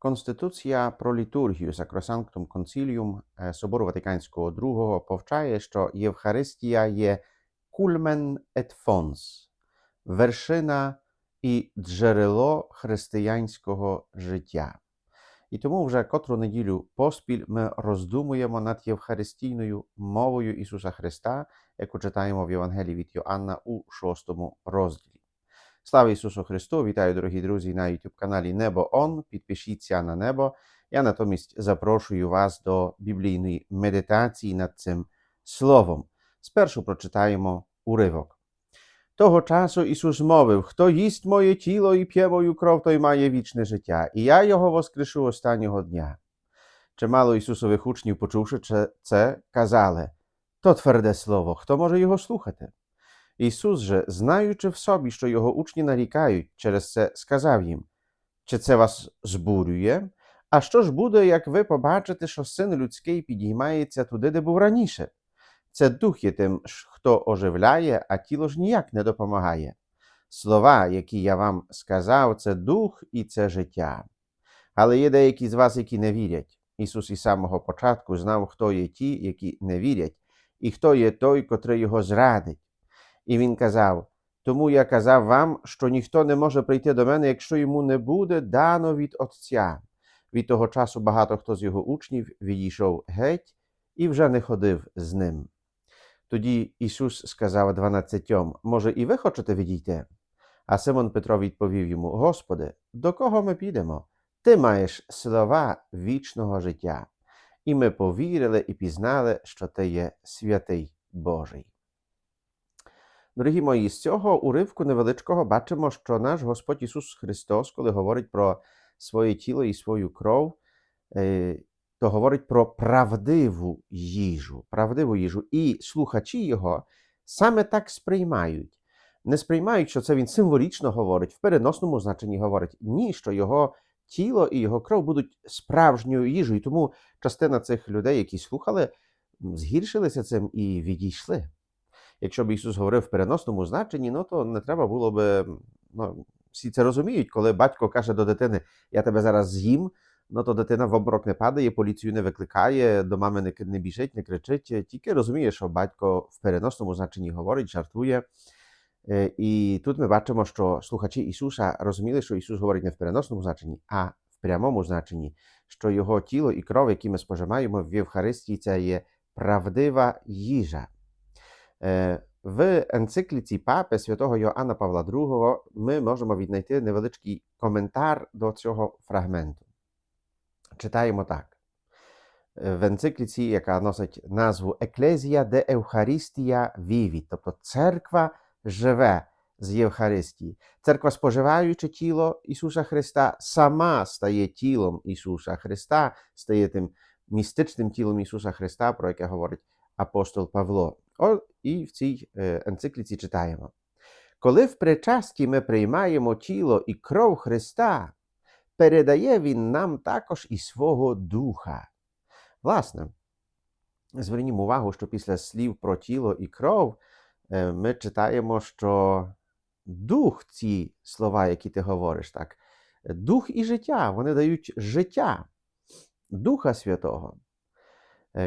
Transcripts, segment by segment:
Конституція про літургію Sacrosanctum Concilium е, Собору Ватиканського II повчає, що Євхаристія є кульмен et fons, вершина і джерело християнського життя. І тому вже котру неділю поспіль ми роздумуємо над Євхаристійною мовою Ісуса Христа, яку читаємо в Євангелії від Йоанна у шостому розділі. Слава Ісусу Христу! Вітаю, дорогі друзі, на youtube каналі Небо Он. Підпишіться на небо. Я натомість запрошую вас до біблійної медитації над цим словом. Спершу прочитаємо уривок. Того часу Ісус мовив: Хто їсть моє тіло і п'є мою кров, той має вічне життя, і я його воскрешу останнього дня. Чимало Ісусових учнів, почувши це, казали: то тверде слово, хто може його слухати? Ісус же, знаючи в собі, що його учні нарікають, через це сказав їм: Чи це вас збурює? А що ж буде, як ви побачите, що син людський підіймається туди, де був раніше? Це дух є тим, хто оживляє, а тіло ж ніяк не допомагає. Слова, які я вам сказав, це дух і це життя. Але є деякі з вас, які не вірять. Ісус із самого початку знав, хто є ті, які не вірять, і хто є той, котрий його зрадить. І він казав: Тому я казав вам, що ніхто не може прийти до мене, якщо йому не буде дано від Отця. Від того часу багато хто з його учнів відійшов геть і вже не ходив з ним. Тоді Ісус сказав дванадцятьом: Може, і ви хочете відійти? А Симон Петро відповів йому: Господи, до кого ми підемо? Ти маєш слова вічного життя. І ми повірили і пізнали, що ти є святий Божий. Дорогі мої, з цього уривку невеличкого бачимо, що наш Господь Ісус Христос, коли говорить про своє тіло і свою кров, то говорить про правдиву їжу, правдиву їжу. І слухачі Його саме так сприймають. Не сприймають, що це він символічно говорить, в переносному значенні говорить. Ні, що його тіло і його кров будуть справжньою їжею. Тому частина цих людей, які слухали, згіршилися цим і відійшли. Якщо б Ісус говорив в переносному значенні, ну то не треба було б. Ну, всі це розуміють, коли батько каже до дитини, я тебе зараз з'їм, ну то дитина в обморок не падає, поліцію не викликає, до мами не, не біжить, не кричить, тільки розуміє, що батько в переносному значенні говорить, жартує. І тут ми бачимо, що слухачі Ісуса розуміли, що Ісус говорить не в переносному значенні, а в прямому значенні, що Його тіло і кров, які ми споживаємо в Євхаристії, це є правдива їжа. В енцикліці папи святого Йоанна Павла II ми можемо віднайти невеличкий коментар до цього фрагменту. Читаємо так. В енцикліці, яка носить назву Еклезія де Евхаристія Віві, тобто церква живе з Євхаристії. Церква, споживаючи тіло Ісуса Христа, сама стає тілом Ісуса Христа, стає тим містичним тілом Ісуса Христа, про яке говорить апостол Павло. І в цій енцикліці читаємо: коли в причасті ми приймаємо тіло і кров Христа, передає Він нам також і свого Духа. Власне, звернімо увагу, що після слів про тіло і кров ми читаємо, що дух ці слова, які ти говориш, так, дух і життя, вони дають життя Духа Святого.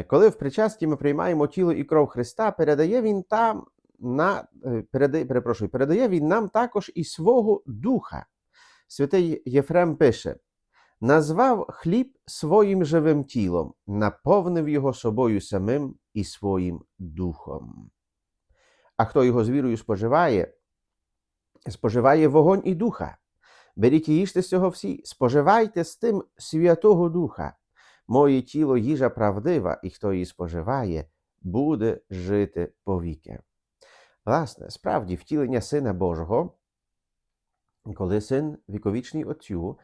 Коли в причасті ми приймаємо тіло і кров Христа, передає Він там на, передає, перепрошую, передає Він нам також і свого Духа. Святий Єфрем пише: назвав хліб своїм живим тілом, наповнив його собою самим і своїм духом. А хто його з вірою споживає, споживає вогонь і духа. Беріть і їжте з цього всі, споживайте з тим Святого Духа. Моє тіло їжа правдива, і хто її споживає, буде жити повіки. Власне, справді, втілення Сина Божого, коли син віковічний Отцю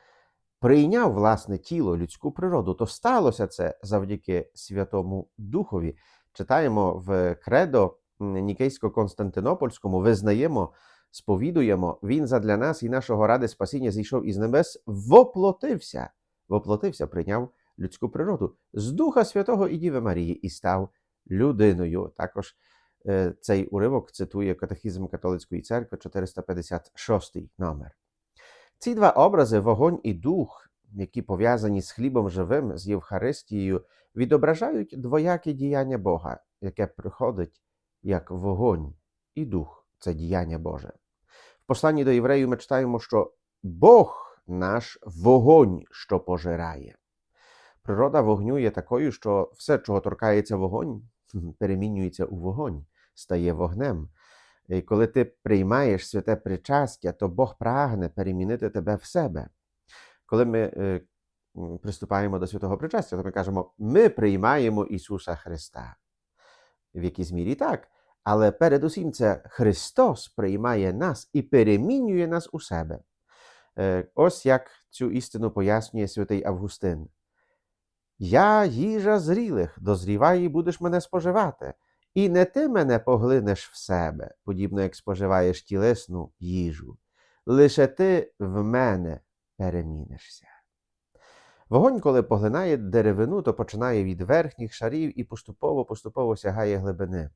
прийняв власне тіло, людську природу, то сталося це завдяки Святому Духові. Читаємо в Кредо Нікейсько-Константинопольському, визнаємо, сповідуємо, Він задля нас і нашого ради спасіння зійшов із небес, воплотився, воплотився, прийняв людську природу з Духа Святого і Діви Марії і став людиною. Також цей уривок цитує Катехізм Католицької церкви, 456 номер. Ці два образи, вогонь і дух, які пов'язані з хлібом живим, з Євхаристією, відображають двояке діяння Бога, яке приходить як вогонь і дух це діяння Боже. В посланні до євреїв ми читаємо, що Бог наш вогонь, що пожирає. Природа вогню є такою, що все, чого торкається вогонь, перемінюється у вогонь, стає вогнем. І коли ти приймаєш святе причастя, то Бог прагне перемінити тебе в себе. Коли ми е, приступаємо до святого причастя, то ми кажемо, ми приймаємо Ісуса Христа. В якійсь мірі так. Але передусім це Христос приймає нас і перемінює нас у себе. Е, Ось як цю істину пояснює святий Августин. Я їжа зрілих, дозрівай і будеш мене споживати, і не ти мене поглинеш в себе, подібно як споживаєш тілесну їжу. Лише ти в мене перемінишся. Вогонь, коли поглинає деревину, то починає від верхніх шарів і поступово-поступово сягає глибини.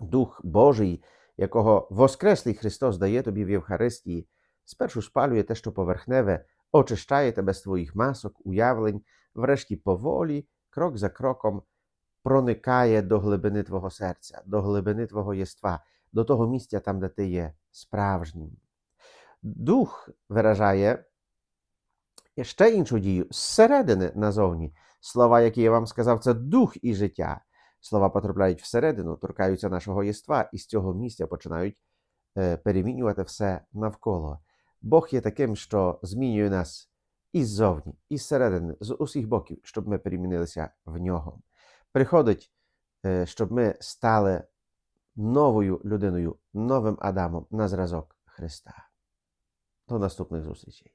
Дух Божий, якого Воскреслий Христос дає тобі в Євхаристії, спершу спалює те, що поверхневе, очищає тебе з твоїх масок, уявлень, врешті поволі, крок за кроком, проникає до глибини твого серця, до глибини твого єства, до того місця там, де ти є справжнім. Дух виражає ще іншу дію зсередини назовні. Слова, які я вам сказав, це дух і життя. Слова потрапляють всередину, торкаються нашого єства і з цього місця починають е, перемінювати все навколо. Бог є таким, що змінює нас іззовні, і зсередини, з усіх боків, щоб ми перемінилися в нього. Приходить, е, щоб ми стали новою людиною, новим Адамом на зразок Христа. До наступних зустрічей.